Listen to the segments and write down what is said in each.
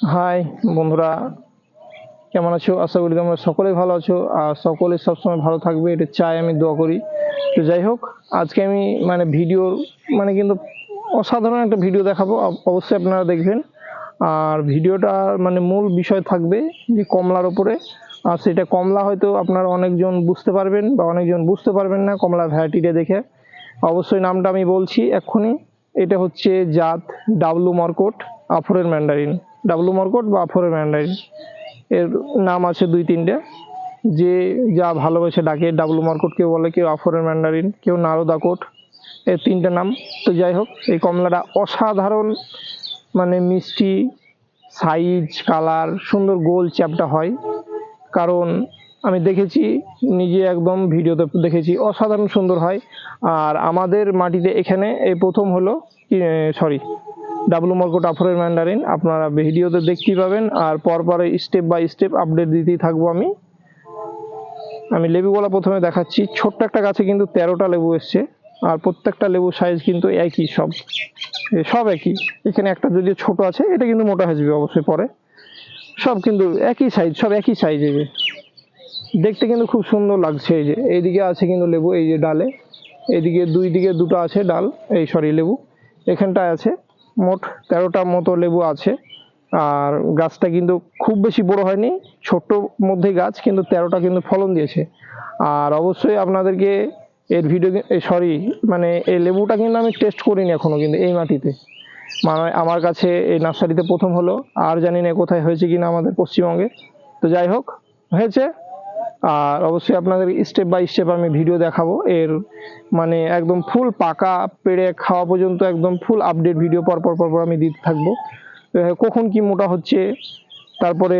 High বন্ধুরা। কেমন আছো? আশা করি তোমরা সকলেই ভালো আছো। আর সকলে সবসময় ভালো থাকবে এটা চাই আমি, দোয়া করি। তো যাই হোক, আজকে আমি মানে ভিডিও মানে কিন্তু অসাধারণ একটা ভিডিও দেখাবো। অবশ্যই আপনারা দেখবেন। আর ভিডিওটা মানে মূল বিষয় থাকবে যে কমলার ওপরে আর সেটা কমলা হয়তো আপনারা অনেকজন বুঝতে পারবেন বা অনেকজন বুঝতে পারবেন না কমলার ভ্যারাইটিটা দেখে। অবশ্যই নামটা আমি বলছি এক্ষুনি। এটা হচ্ছে জাত W Murcott, Afourer mandarin W Murcott বা আফরের ম্যান্ডারিন এর নাম আছে দুই তিনটে। যে যা ভালোবেসে ডাকে ডাবলু মর্কট, কেউ বলে কেউ আফরের ম্যান্ডারিন কেউ নারদা কোট, এর তিনটে নাম। তো যাই হোক, এই কমলাটা অসাধারণ মানে মিষ্টি, সাইজ, কালার, সুন্দর গোল চ্যাপটা হয়। কারণ আমি দেখেছি, নিজে একদম ভিডিওতে দেখেছি, অসাধারণ সুন্দর হয়। আর আমাদের মাটিতে এখানে, এই প্রথম হলো সরি ডাবলু মর্কট টাফরের ম্যান্ডারিন আপনারা ভিডিওতে দেখতেই পাবেন, আর পরপরে স্টেপ বাই স্টেপ আপডেট দিতেই থাকব আমি। আমি লেবুগুলো প্রথমে দেখাচ্ছি, ছোট্ট একটা গাছে কিন্তু তেরোটা লেবু এসছে, আর প্রত্যেকটা লেবু সাইজ কিন্তু একই সব। সব একই। এখানে একটা যদিও ছোট আছে, এটা কিন্তু মোটা যাবে অবশ্যই পরে। সব কিন্তু একই সাইজ সব একই সাইজ এই যে দেখতে কিন্তু খুব সুন্দর লাগছে এই যে। এইদিকে আছে কিন্তু লেবু, এই যে ডালে। এইদিকে দুই দিকে দুটো আছে ডাল, এই সরি লেবু। এখানটায় আছে। মোট তেরোটা মতো লেবু আছে। আর গাছটা কিন্তু খুব বেশি বড় হয়নি, ছোট্ট মধ্যে গাছ, কিন্তু তেরোটা কিন্তু ফলন দিয়েছে। আর অবশ্যই আপনাদেরকে এর ভিডিও সরি মানে এই লেবুটা কিন্তু আমি টেস্ট করিনি এখনও কিন্তু এই মাটিতে। মানে আমার কাছে এই নার্সারিতে প্রথম হলো, আর জানি না কোথায় হয়েছে কিনা আমাদের পশ্চিমবঙ্গে। তো যাই হোক, হয়েছে। আর অবশ্যই আপনাদের স্টেপ বাই স্টেপ আমি ভিডিও দেখাবো। এর মানে একদম ফুল পাকা পেড়ে খাওয়া পর্যন্ত একদম ফুল আপডেট ভিডিও পর পর পর পর আমি দিতে থাকব। কখন কি মোটা হচ্ছে, তারপরে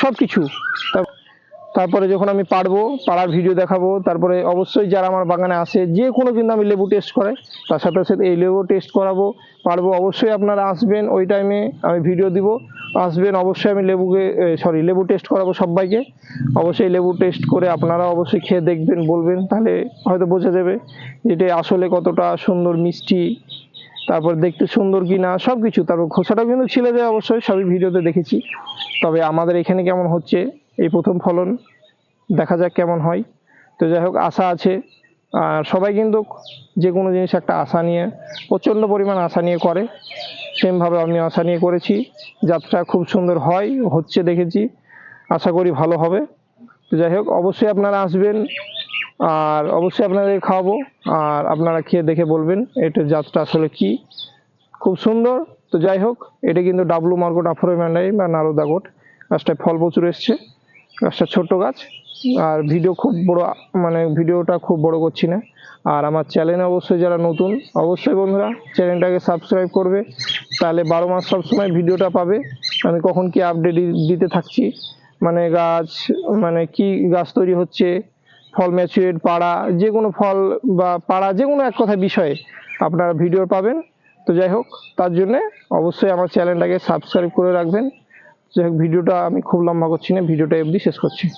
সব কিছু তারপরে যখন আমি পারব, পাড়ার ভিডিও দেখাবো, তারপরে অবশ্যই যারা আমার বাগানে আসে, যে কোনো কিন্তু আমি লেবু টেস্ট করাই। তার সাথে সাথে এই লেবু টেস্ট করাবো, পারব, অবশ্যই আপনারা আসবেন, ওই টাইমে আমি ভিডিও দিব। আসবেন, অবশ্যই আমি লেবুকে সরি লেবু টেস্ট করাবো সবাইকে। অবশ্যই লেবু টেস্ট করে আপনারা অবশ্যই খেয়ে দেখবেন, বলবেন, তাহলে হয়তো বোঝা যাবে এটা আসলে কতটা সুন্দর, মিষ্টি, তারপর দেখতে সুন্দর কি না সব কিছু তারপর খোসাটাও কিন্তু ছিলে যায় অবশ্যই, সবই ভিডিওতে দেখেছি। তবে আমাদের এখানে কেমন হচ্ছে, এই প্রথম ফলন, দেখা যাক কেমন হয়। তো যাই হোক, আশা আছে। আর সবাই কিন্তু যে কোনো জিনিস একটা আশা নিয়ে, প্রচণ্ড পরিমাণ আশা নিয়ে করে। সেমভাবে আমি আশা নিয়ে করেছি। যাত্রা খুব সুন্দর হয়, হচ্ছে দেখেছি। আশা করি ভালো হবে। তো যাই হোক, অবশ্যই আপনারা আসবেন আর অবশ্যই আপনাদের খাওয়াবো আর আপনারা খেয়ে দেখে বলবেন এটার যাত্রা আসলে কি। খুব সুন্দর। তো যাই হোক, এটা কিন্তু ডাবলু মার্কট আফরো ম্যান্ডাই বা নারদা গোট গাছটায় ফল প্রচুর এসছে। গাছটা ছোট্ট গাছ। আর ভিডিও খুব বড় মানে ভিডিওটা খুব বড় করছি না। আর আমার চ্যানেলে অবশ্যই যারা নতুন, অবশ্যই বন্ধুরা চ্যানেলটাকে সাবস্ক্রাইব করবে। তাহলে বারো মাস সবসময় ভিডিওটা পাবে। আমি কখন কি আপডেট দিতে থাকছি? মানে গাছ মানে কি গাছ তৈরি হচ্ছে? ফল ম্যাচুরেট পাড়া যে কোনো ফল বা পাড়া যে কোনো এক কথা বিষয়ে আপনারা ভিডিও পাবেন। তো যাই হোক, তার জন্যে অবশ্যই আমার চ্যানেলটাকে সাবস্ক্রাইব করে রাখবেন। যাই ভিডিওটা আমি খুব লম্বা করছি না ভিডিওটা অবধি শেষ করছি।